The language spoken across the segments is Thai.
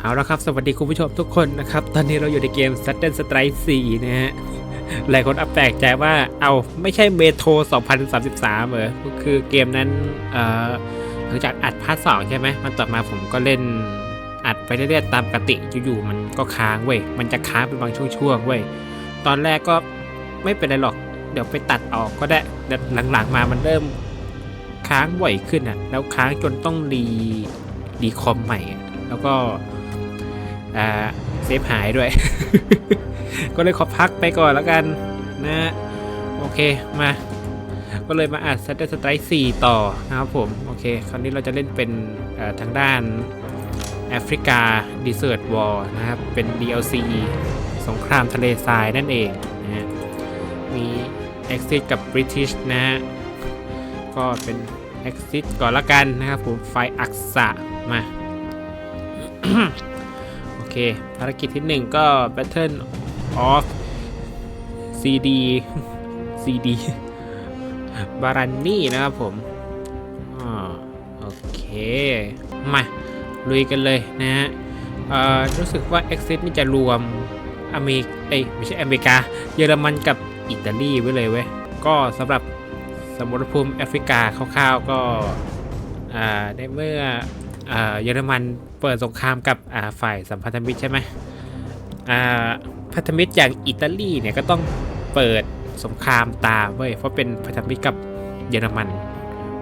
เอาละครับสวัสดีคุณผู้ชมทุกคนนะครับ ตอนนี้เราอยู่ในเกม Sudden Strike 4 นะฮะ หลายคนอับแปลกใจว่าเอาไม่ใช่เมโทร2033 เหรอก็คือเกมนั้นเอ่อหลังจากอัดพาร์ทสองใช่ไหมมันต่อมาผมก็เล่นอัดไปเรื่อยๆตามปกติอยู่ๆมันก็ค้างเว้ยมันจะค้างเป็นบางช่วงๆเว้ยตอนแรกก็ไม่เป็นไรหรอก เดี๋ยวไปตัดออกก็ได้แต่หลังๆมามันเริ่มค้างบ่อยขึ้นอะแล้วค้างจนต้องรีรีคอมใหม่ แล้วก็ อ่าเซฟหายด้วย ก็เลยขอพักไปก่อนแล้วกันนะ โอเคมา ก็เลยมาอัด Saturday Strike 4ต่อนะครับผม โอเค คราวนี้เราจะเล่นเป็นทางด้านแอฟริกา Desert War นะครับ เป็น DLC สงครามทะเลทรายนั่นเองนะฮะมี Exit กับ British นะฮะ ก็เป็น Exit ก่อนละกันนะครับผม ไฟอักษะมา เค ภารกิจที่หนึ่งก็ Battle of CD CD บารันนี่นะครับผมอโอเค มา ลุยกันเลยนะฮะรู้สึกว่า Exit นี่จะรวมอเมริกเอ้ไม่ใช่อเมริกา เยอรมันกับอิตาลีไว้เลยเว้ย ก็สำหรับสมรภูมิแอฟริกาคร่าวๆก็ในเมื่อ เยอรมันเปิดสงครามกับฝ่ายสัมพันธมิตรใช่ไหมอ่าพันธมิตรอย่างอิตาลีเนี่ยก็ต้องเปิดสงครามตามเว้ยเพราะเป็นพันธมิตรกับเยอรมัน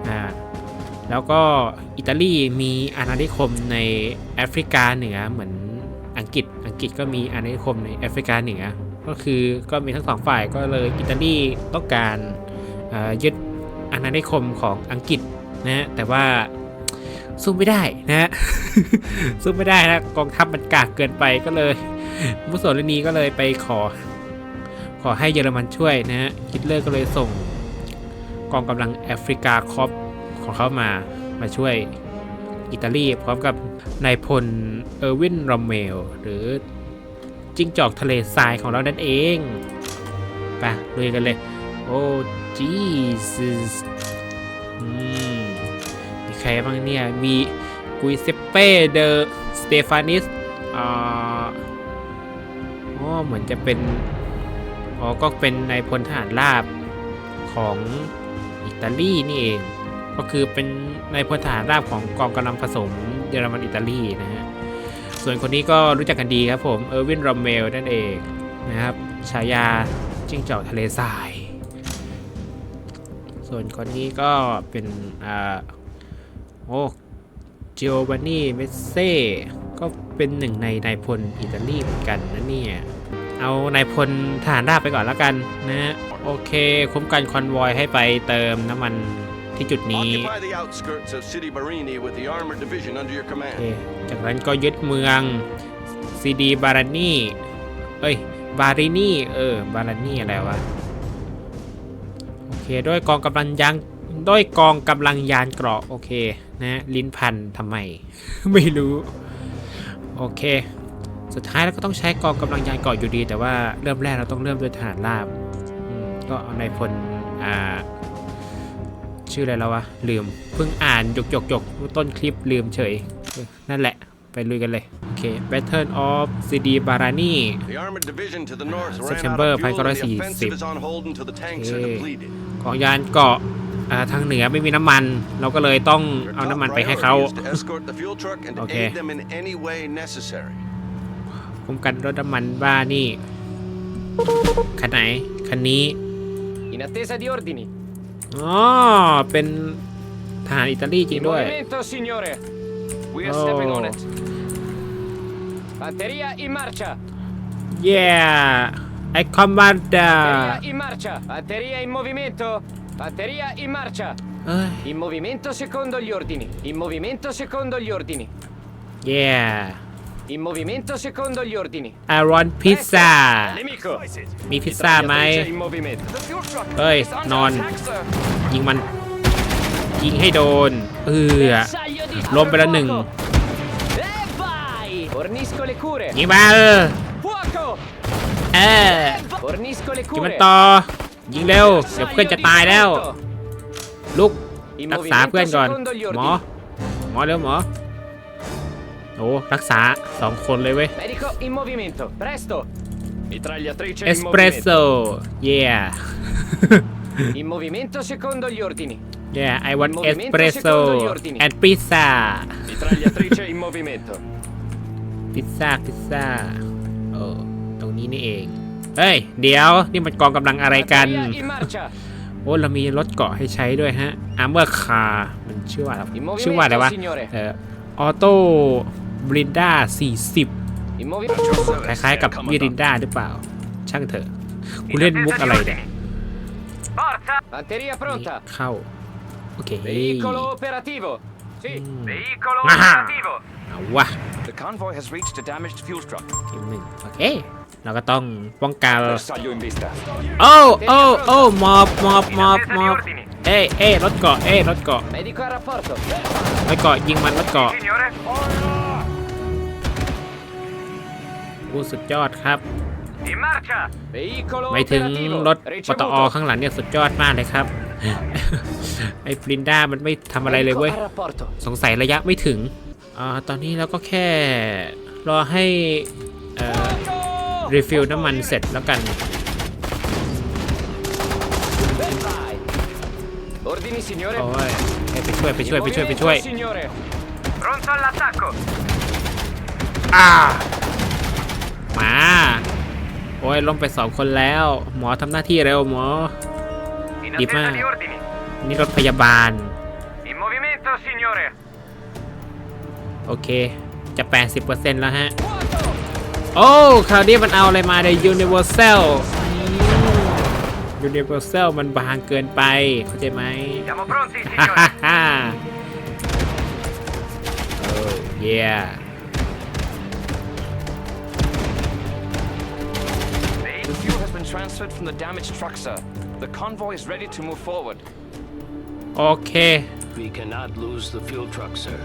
อ่าแล้วก็อิตาลีมีอาณานิคมในแอฟริกาเหนือเหมือนอังกฤษ อังกฤษก็มีอาณานิคมในแอฟริกาเหนือ ก็คือก็มีทั้งสองฝ่ายก็เลยอิตาลีต้องการอ่ายึดอาณานิคมของอังกฤษนะแต่ว่า สู้ไม่ได้นะฮะสู้ไม่ได้นะกองทัพมันกากเกินไปก็เลย มุสโสลินีก็เลยไปขอ ขอให้เยอรมันช่วยนะฮะฮิตเลอร์ก็เลยส่ง กองกำลังแอฟริกาคอปของเขามามาช่วยอิตาลีพร้อมกับนายพลเออร์วินรอมเมลหรือจิ้งจอกทะเลทรายของเรานั่นเองไปลุยกันเลย โอ้จีส รบ้างเนี่ย มีกุยเซเป้เดอสเตฟานิสอ่าอ๋อเหมือนจะเป็นอ๋อก็เป็นนายพลทหารราบของอิตาลีนี่เอง ก็คือเป็นนายพลทหารราบของกองกำลังผสมเยอรมันอิตาลีนะฮะ ส่วนคนนี้ก็รู้จักกันดีครับผมเออร์วินรอมเมลนั่นเองนะครับฉายาจิ้งจอกทะเลทราย ส่วนคนนี้ก็เป็นอ่า โอ้เจโอวานนี่เมสเซ่ก็เป็นหนึ่งในนายพลอิตาลีเหมือนกันนะเนี่ย เอานายพลทหารราบไปก่อนแล้วกันนะฮะโอเค คุ้มกันคอนวอยให้ไปเติมน้ำมันที่จุดนี้ Occupy the outskirts of City Barini with the armored division under your โอ command. เคจากนั้นก็ยึดเมืองซีดีบารานีเอ้ย บารินีเออ บารานีอะไรวะ โอเค ด้วยกองกำลังยางด้วยกองกำลังยานเกราะ โอเค นะลิ้นพันทำไม ไม่รู้ โอเค สุดท้ายแล้วก็ต้องใช้กองกำลังยานเกราะอยู่ดี แต่ว่าเริ่มแรกเราต้องเริ่มด้วยทหารราบอืมก็เอานายพลอ่าชื่ออะไรแล้ววะลืม เพิ่งอ่านจกจกจกต้นคลิปลืมเฉย นั่นแหละ ไปลุยกันเลย โอเค Battle of CD Barani The armored division to the north ran out September of fuel and the 1940 offensive is on hold until the tanks are Okay. depleted. ของยานเกาะ อ่าทางเหนือไม่มีน้ำมัน เราก็เลยต้อง Your เอา top น้ำมันไปให้เขา priority is to escort the fuel truck and to Okay. aid them in any way necessary. คุ้มกันรถน้ำมันบ้านี่คันไหนคันนี้ In attesa di ordini. อ๋อเป็นทหารอิตาลีจริง In ด้วย movimento, signore. We are Oh. stepping on it. Batteria in marcia. yeah I command Batteria in marcia. Batteria in movimento. Batteria in marcia. เอ้ย In movimento secondo gli ordini. In movimento secondo gli ordini. yeah In movimento secondo gli ordini. I want pizza Nemico. มีพิซซ่าไหม Mitragliatrice in movimento. The fuel truck Oi, is under non. attack, sir. ยิงมัน ยิงให้โดน เออ Bersaglio di ล้มไปแล้วหนึ่ง fuoco. E vai! Fornisco le cure. ยิงมาเออ Fuoco! เออ Fornisco le ยิงมัน cure. ต่อ ยิงเร็ว เดี๋ยวเพื่อนจะตายแล้ว ลุก In รักษา movimento เพื่อนก่อน secondo gli หมอ ordini. หมอเร็วหมอ โอ้รักษาสองคนเลยเว้ย Medico in movimento. Presto. Mitragliatrice เอ in สเปรสโซ่ movimento. เย่ In movimento secondo gli ordini. เย่ I want Movimento espresso secondo gli ordini. and pizza Mitragliatrice in movimento. พิซซ่าพิซซ่าโอ้ตรงนี้นี่เอง เฮ้ย เดี๋ยวนี่มันกองกำลังอะไรกัน Batteria in marcia. โอ้เรามีรถเกาะให้ใช้ด้วยฮะอาร์เมอร์คาร์มันชื่อว่าอะไร In movimento, ชื่อว่าอะไรวะ signore. เอ่อออโต้บรินด้า40 In movimento. คล้ายๆกับมิรินด้าหรือเปล่า ช่างเถอะกูเล่นมุกอะไรเนี่ย Forza. Batteria pronta. เข้า โอเค Veicolo operativo. Sì. Veicolo Ah. operativo. เอาวะ The convoy has reached a damaged fuel truck. ทีมหนึ่งโอเค เราก็ต้องป้องกัน Bersaglio in vista. โอ้โอ้โอ้มอบมอบมอบมอบเอ้ยเอ้ยรถเกาะเอ้ยรถเกาะ Medico a rapporto. รถเกาะยิงมันรถเกาะ Signore. กูสุดยอดครับ In marcia. Veicolo ไม่ถึง operativo. รถปตอ Ricevuto. ข้างหลังเนี่ยสุดยอดมากเลยครับ ไอ้ปรินด้ามันไม่ทำอะไรเลยเว้ย Medico a rapporto. สงสัยระยะไม่ถึง อ่า ตอนนี้เราก็แค่รอให้ เอ่อ รีฟิลน้ำมันเสร็จแล้วกัน Vai. Ordini, signore. โอ้ยให้ไปช่วยไป In ช่วยไปช่วยไป movimento, ช่วย Signore. Pronto all'attacco. อ่ามาโอ้ยล้มไปสองคนแล้ว หมอทำหน้าที่เร็วหมอ In Di attesa ma- di ordini. นี่รถพยาบาล In movimento, signore. โอเค จะ 80%แล้วฮะ โอ้คราวนี้มันเอาอะไรมาใน Universal อืม Universal มันบางเกินไป เข้าใจไหม Siamo pronti, ฮ่าฮ่าฮ่าโอ้เย่ The fuel has been transferred from the damaged truck, sir. The convoy is ready to move forward. โอเค We cannot lose the fuel truck, sir.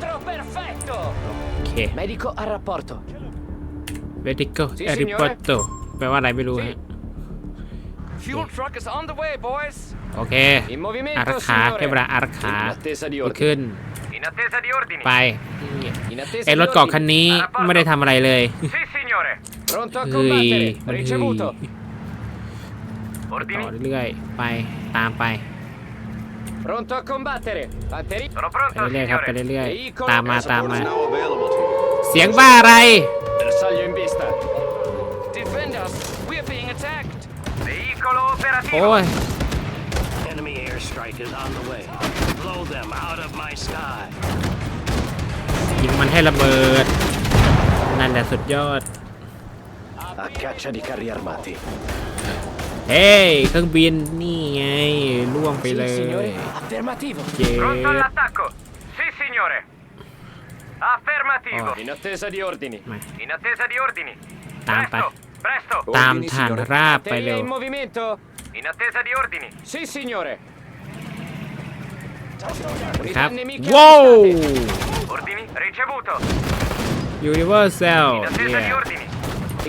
Entro perfetto. โอเค Medico a rapporto. Medical Sì, Aeroporto แปลว่าอะไรไม่รู้ฮะ Fuel truck is on the way, boys. โอเค In movimento, อารักขา signore. ให้เวลาอารักขา In attesa di ไป ordini. ขึ้น In attesa di ordini. ไป In attesa ไอ้ di รถเกาะ ordini. คันนี้ A rapporto. ไม่ได้ทำอะไรเลย Sì, signore. Pronto a เฮ้ย combattere. มันเฮ้ย Ricevuto. ต่อ Ordini. เรื่อยๆไปตามไป Pronto a combattere. Batteria. Sono ไป pronto, เรื่อยๆครับไปเรื่อย Veicolo ๆตามมาตาม Support มา is now available to you. เสียงบ้าอะไร Bersaglio in vista. Defend us. We are being attacked. Veicolo operativo. โอ้ย Enemy airstrike is on the way. Blow them out of my sky. ยิงมันให้ระเบิด นั่นแหละสุดยอด A caccia di carri armati. เฮ้ยเครื่องบินนี่ไง ล่วงไปเล Sì, ย signore. Affermativo. เจ๊ all'attacco! Sì, signore! Affermativo! In attesa di ordini. มา In attesa di ordini! ตามไป Presto! ตามฐานราบไปเร็ Batteria ว in movimento. In attesa di ordini! Sì, signore. ครับ Unità nemiche ว้าว avvistate. Ordini ricevuto! Universal In attesa di เนี่ย ordini!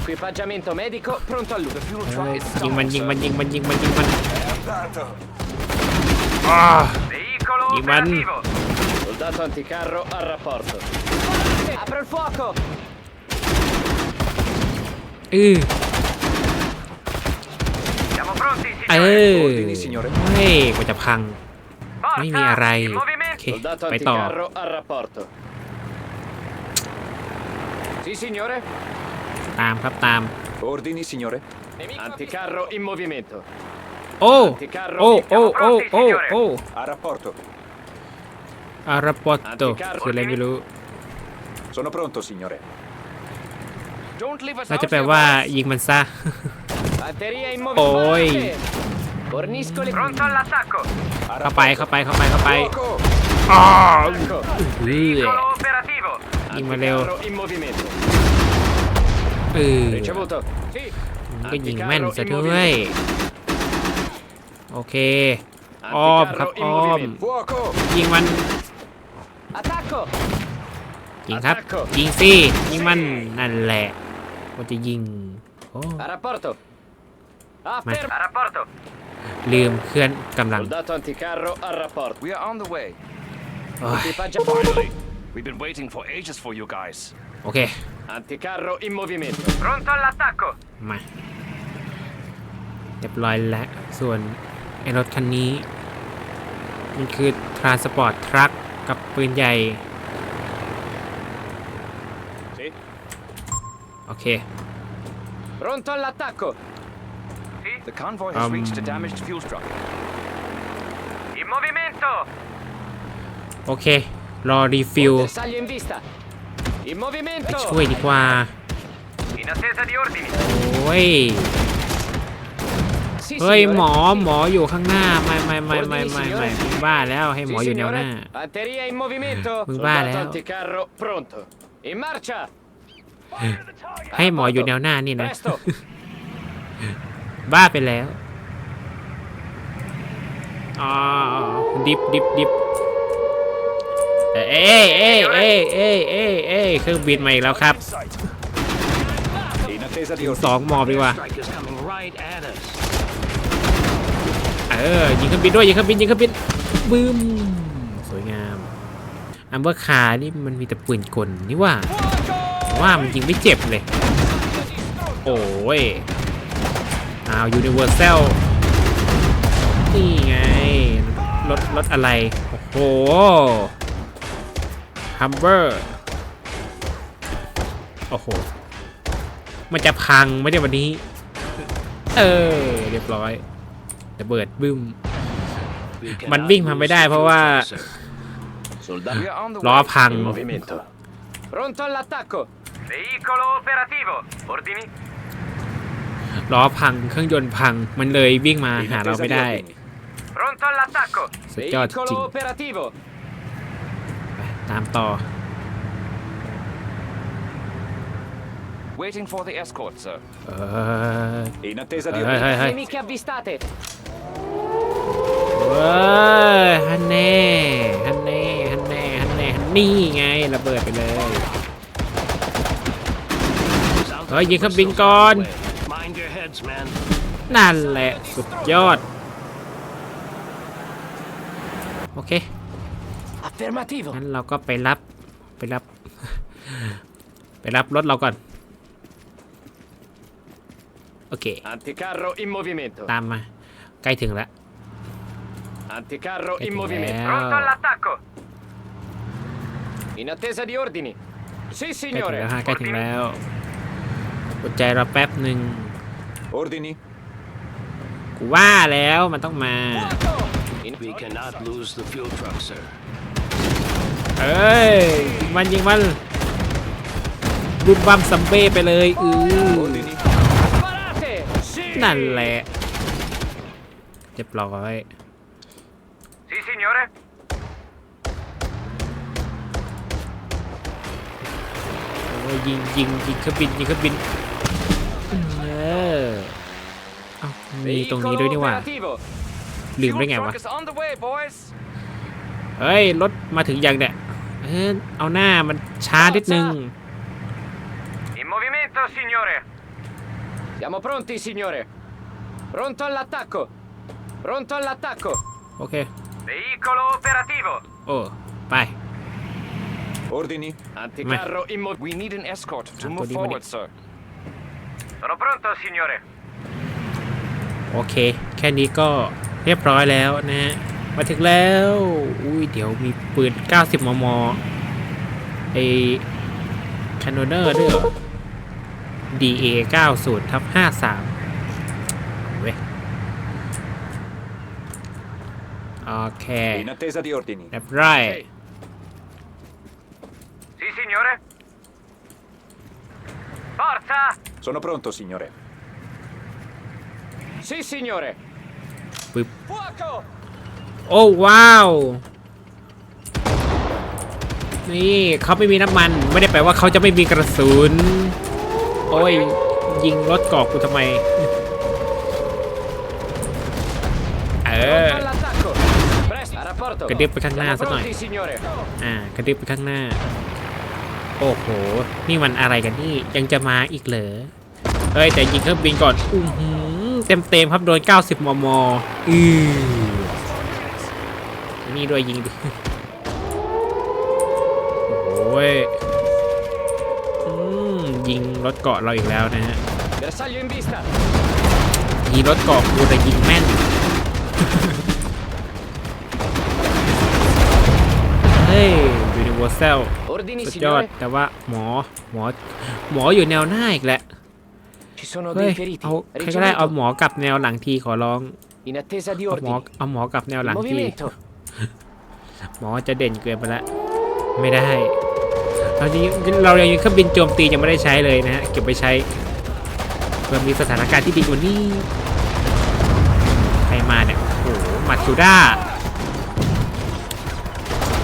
Equipaggiamento medico pronto all'uso. The fuel เฮ้ truck ย is ยิงมัน stopped, ยิง sir. มันยิงมันยิงมันยิงมัน Veicolo Di man- operativo! Soldato anticarro a rapporto. Apro il fuoco. อือ Siamo pronti, เอ signore! อ Ordini, signore. เฮ้ยกว่าจะพัง Forza! ไม่มีอะไร In โอ movimento! เค Soldato ไปต่อ anticarro a rapporto. Sì, signore. ตามครับตาม Ordini, signore. Anticarro in movimento. โอ้โอ้โอ้โอ้โอ้โอ้ A rapporto. อาราปอตโตคืออะไรไม่รู้ Sono pronto, signore. Don't leave us น่าจะ out แปล here, ว่า boys. ยิงมันซะ Batteria in Oi. movimento. Fornisco le Pronto all'attacco! A เข้าไป เข้าไป เข้าไป เข้าไป Fuoco! อ้าว Ecco. เฮ้ย Veicolo operativo! ยิงมาเร็ว Anticarro in movimento. เออ Ricevuto. Sì. ก็ยิงแม่น Anticarro ซะ in ด้วย movimento. โอเค อ้อมครับ Anticarro in อ้อม movimento. Fuoco! ยิงมัน Attacco. ยิงครับ Attacco ยิงสิยิงมันนั่นแหละว่าจะยิงโอ้ A rapporto. Afferma. A rapporto! ลืมเคลื่อนกำลัง Soldato anticarro a rapporto. We are on the way. โอ้ย Equipaggio Finally! We've been waiting for ages for you guys. โอเค Anticarro in movimento. Pronto all'attacco. มาเรียบร้อยแล้วส่วน ไอ้รถคันนี้ มันคือทรานสปอร์ตทรัคกับปืนใหญ่โอเค Pronto all'attacco. The convoy has Um, reached a damaged fuel truck. In movimento. โอเค รอรีฟิล Bersaglio in vista. In ไป movimento. ช่วยดีกว่า In attesa di ordini. โอ้ย Sì, เฮ้ย signore. หมอหมออยู่ข้างหน้าไม่ไม่ไม่ไม่ไม่ไม่มึงบ้าแล้วให้หมอ Sì, อยู่แนวห signore. น้า Batteria in movimento. มึง Soldato บ้าแล้ว anticarro pronto. In marcia. ให้หมออยู่แนวหน้านี่นะ Presto. บ้าไปแล้วอ๋อดิบดิบดิบเอ้ยเอ้ยเอ้ยเอ้ยเอ้ยเอ้ยเครื่องบินมาอีกแล้วครับ In attesa di สองหมอบดีกว่า Airstrike is coming right at us. เออยิงเครื่องบินด้วยยิงเครื่องบินยิงเครื่องบินบึ้มสวยงามอัมเบอร์คาร์นี่มันมีแต่ปืนกลนี่ว่าว่ามันยิงไม่เจ็บเลย โอ้ยอ้าวยูนิเวอร์แซลนี่ไงรถรถอะไร โอ้โหฮัมเบอร์ โอ้โห มันจะพังไม่ได้วันนี้ เออ เรียบร้อยระเบิดบึ้ม We มัน cannot วิ่งมาไม่ได้ lose the เพราะว่า fuel truck, sir. We are on the ล้อ way. พัง In movimento. Pronto all'attacco. Veicolo operativo. Ordini. ล้อพังเครื่องยนต์พังมันเลยวิ่งมา In หาเรา attesa ไม่ di ได้ ordini. Pronto all'attacco. สุดยอดจริง Veicolo operativo. ไปตามต่อ Waiting for the escort, sir. เออ In attesa เฮ้ยเฮ้ยเฮ้ย Nemiche avvistate. เว้ยฮันแน่ฮันแน่ฮันแน่ฮันแน่ฮันนี่ไงระเบิดไปเลย South Ôi, gì Africa không bin still con. on the way. Mind your heads, man. นั่นแหละสุดยอด โอเค Affermativo. งั้นเราก็ไปรับไปรับ ไปรับรถเราก่อน โอเค Anticarro in movimento. ตามมา ใกล้ถึงแล้ว Anticarro in Ecco, movimento. eh. Pronto all'attacco. In attesa di ordini. Sì, ใกล้ถึงแล้ว signore. ฮะใกล้ถึงแล้วอดใจเราแป๊บหนึ่ง Ordini. กูว่าแล้วมันต้องมา In We cannot lose the fuel truck, sir. เอ้ยยิงมันยิงมันบุมบัมซัมเบ้ไปเลยอือ Ordini. Sparate! Sì! นั่นแหละเรียบร้อย Sì, signore. โอ้ยยิงยิงยิงเครื่องบินยิงเครื่องบินเออเอ้ามีตรงนี้ด้วยนี่หว่า operativo. ลืม Fuel ได้ไงวะ truck is on the way, boys. เฮ้ย รถมาถึงยังเนี่ยเออเอาหน้ามันช้านิดนึง In movimento, signore. Siamo pronti, signore. Pronto all'attacco. Pronto all'attacco. โอเค Veicolo operativo. โอ้ ไป Ordini. Anticarro in movimento. We need an escort to Ah, move Ordini. forward, sir. Sono pronto, signore. โอเค แค่นี้ก็เรียบร้อยแล้วนะฮะ มาถึงแล้ว อุ้ย เดี๋ยวมีปืน 90 มม ไอแคนโนเนอร์ด้วยเหรอ DA 90ทับ53เว้ยโอเค In attesa di ordini. เรียบร้อย Sì, signore. Forza. Sono pronto, signore. Sì, signore. ปึ๊บ Fuoco! โอ้ว้าว นี่เขาไม่มีน้ำมัน ไม่ได้แปลว่าเขาจะไม่มีกระสุน โอ้ย ยิงรถกอกกูทำไม เออ Pronto all'attacco. Presto. A rapporto. Che devo peccare Siamo naso, dai. pronti, signore. อ่า กระดึบไปข้างหน้า โอ้โห นี่มันอะไรกันนี่ ยังจะมาอีกเหรอ เฮ้ย แต่ยิงเครื่องบินก่อนอื้อหือเต็มเต็มๆครับโดน 90 มม อือนี่ด้วยยิงดิยิ งรถเกาะเราอีกแล้วนะฮะ Bersaglio in vista. ยิงรถเกาะกูแต่ยิงแม่นเฮ้ยยูนิเวอร์แซล Ordini, สุดยอด signore. แต่ว่าหมอหมอหมออยู่แนวหน้าอีกแหละ Ci sono เฮ้ย dei feriti. เอาใครก็ได้เอา Ricevuto. หมอกลับแนวหลังทีขอร้อง In attesa di เอาหมอ ordini. เอาหมอกลับแนวหลั In งที movimento. หมอจะเด่นเกินไปละไม่ได้ ตอนนี้เรายังเครื่องบินโจมตียังไม่ได้ใช้เลยนะฮะเก็บไปใช้เพื่อมีสถานการณ์ที่ดีกว่านี้ใครมาเนี่ยโอ้โหมาคิวด้า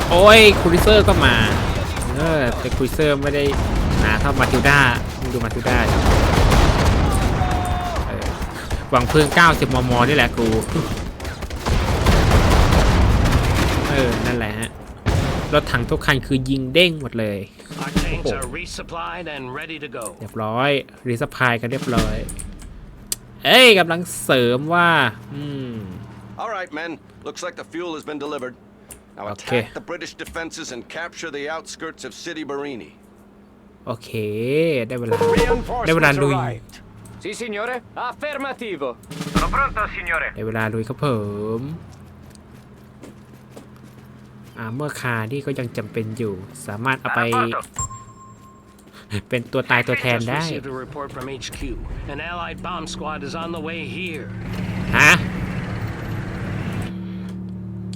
โอ้ยคูริเซอร์ก็มาเออแต่คูริเซอร์ไม่ได้หนาเท่ามาทิวด้ามึงดูมาทิวด้าหวังเพิ่ง90 มม นี่แหละกู เออ นั่นแหละฮะ รถถังทุกคันคือยิงเด้งหมดเลย Our tanks are resupplied and ready to go. เรียบร้อย รีสพายกันเรียบร้อย เอ้ยกำลังเสริมว่า อืม All right, men. Looks like the fuel has been delivered. Now Okay. attack the British defenses and capture the outskirts of City Barini. โอเค ได้เวลา ได้เวลา Reinforcements ลุย arrived. Sì, signore. Affermativo. Sono pronto, signore. ได้เวลาลุยครับผมอ่า เมื่อคาที่ก็ยังจำเป็นอยู่ สามารถเอาไป A rapporto. เป็นตัวตายตัวแทน Just ได้ received a report from HQ. An allied bomb squad is on the way here. ฮะ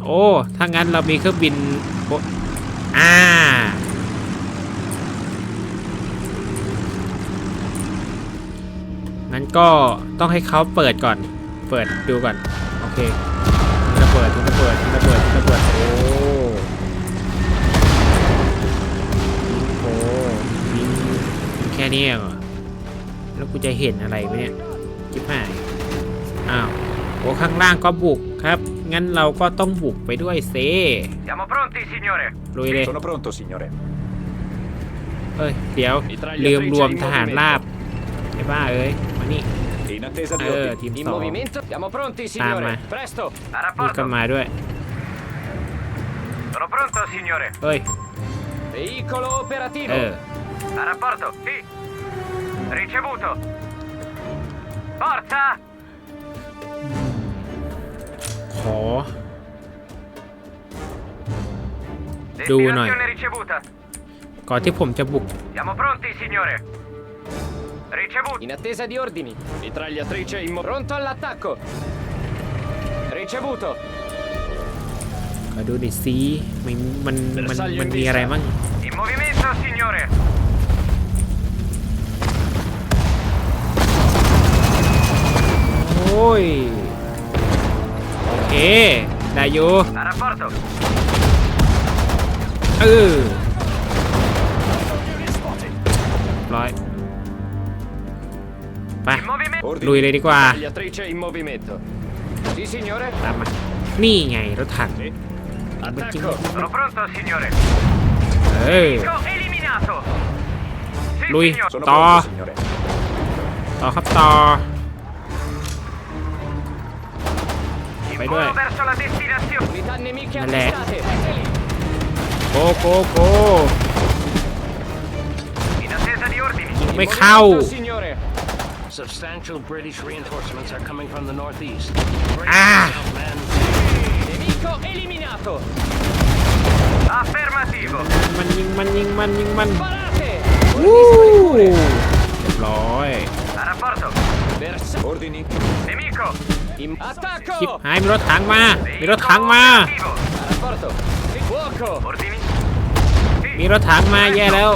โอ้ถ้างั้นเรามีเครื่องบินโอ้อ่างั้นก็ต้องให้เขาเปิดก่อน เปิดดูก่อน โอเคระเบิดระเบิดระเบิดระเบิด โอ้ แค่นี้เหรอแล้วกูจะเห็นอะไรไหมเนี่ยจิ๊บหาย อ้าว โอ้ข้างล่างก็บุกครับ งั้นเราก็ต้องบุกไปด้วยเซ Siamo pronti, signore. ลุยเลย Sono pronto, signore. เอ้ย เดี๋ยว ลืมรวมทหารราบไอ้บ้าเอ้ย มานี่ In attesa di เออ ordini. ทีม In สอง movimento. Siamo pronti, ma- signore. Presto. A นี่ก็ rapporto. มาด้วย Sono pronto, signore. เฮ้ย Veicolo เอ operativo. อ A rapporto. Sì. Ricevuto. Forza. ขอ Du, noi. Destinazione ricevuta. ก่อนที่ผมจะบุก Siamo pronti, signore. Ricevuto. In attesa di ordini. Mitragliatrice in mo- Pronto all'attacco. Ricevuto. ขอดูหน่อยสิมันมันมันมันมีอะไรมั่ง In movimento, signore. อ้ย โอเค ได้อยู่ A rapporto. เออร้อยไป In movimento. ลุยเลยดีกว่า Mitragliatrice in movimento. Sì, signore. ตามมา นี่ไงรถถัง Attacco. Sono pronto, signore. เอ้ย Nemico eliminato. Sì, Lui. signore. Sono To. pronto, signore. ต่อครับต่อ In Vai, volo due. verso la destinazione. Unità nemiche Ma lei- avvistate. È lì. โกโกโก In attesa di ordini. ไม่เข้า Movimento, signore. Substantial British reinforcements are coming from the northeast. Ah. Brace yourself, men. Nemico eliminato. Affermativo. มันยิงมันยิงมันยิงมัน Parate. วู้เรียบร้อย A rapporto. Bersa- Ordini. Nemico. In- Attacco. ชิบหายมีรถถังมา มีรถถัง Veicolo มา operativo. A rapporto. Fuoco. Ordini. มีรถถังมาแย่แล้ว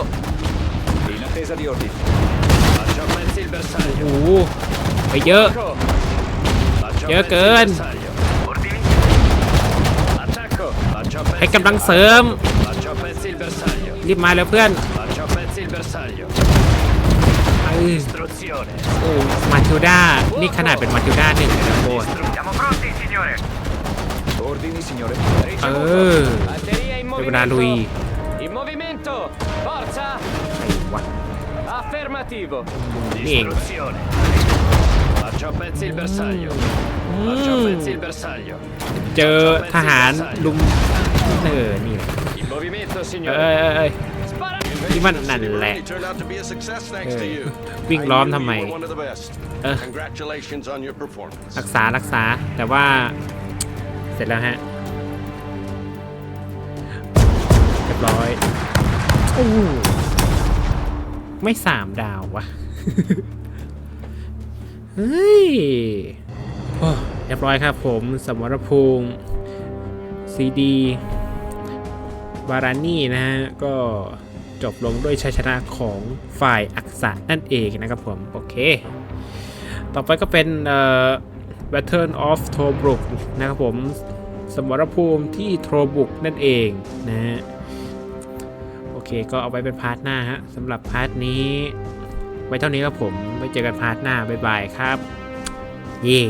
In attesa di ordini. Faccio a pezzi il โอ้ bersaglio. โหไปเยอะ Fuoco. Faccio a Io pezzi il con. bersaglio. Ordini. Attacco. Faccio a ให้ pezzi กำลังเสริม Faccio a pezzi il bersaglio. รีบมาแล้วเพื่อน Faccio a pezzi il bersaglio. เออ Istruzione. โอ้มาทิวด้านี่ขนาดเป็นมาทิวด้าหนึ่งเลยนะโบน Siamo pronti, signore. Ordini, signore. Ricevuto. Eh. Batteria in Devo andare movimento. lui. In movimento. Forza. ไอ้วะ Affermativo. Niente. Istruzione. Faccio a pezzi il bersaglio. Faccio a pezzi il bersaglio. เจอทหารลุมเออนี่แหละ In movimento, เอ้ signore. ยเอ้ยเอ้ย Spara. ที่มันนั่น City แหละ Rally turned out to be a success thanks to you. วิ่ง I ล้อม knew ทำไม you were one of the best. เออ Congratulations on your performance. รักษารักษาแต่ว่า เสร็จแล้วฮะเรียบร้อยโอ้ไม่สามดาววะเฮ้ยโอ้เรียบร้อยครับผมสมรภูมิซีดี บารานี่นะฮะ ก็ จบลงด้วยชัยชนะของฝ่ายอักษะนั่นเองนะครับผม โอเค ต่อไปก็เป็นเอ่อ Battle of Tobruk นะครับผม สมรภูมิที่โทรบุกนั่นเองนะฮะ โอเค ก็เอาไว้เป็นพาร์ทหน้าฮะสำหรับพาร์ทนี้ ไว้เท่านี้ครับผม ไว้เจอกันพาร์ทหน้า บ๊ายบายครับ เย่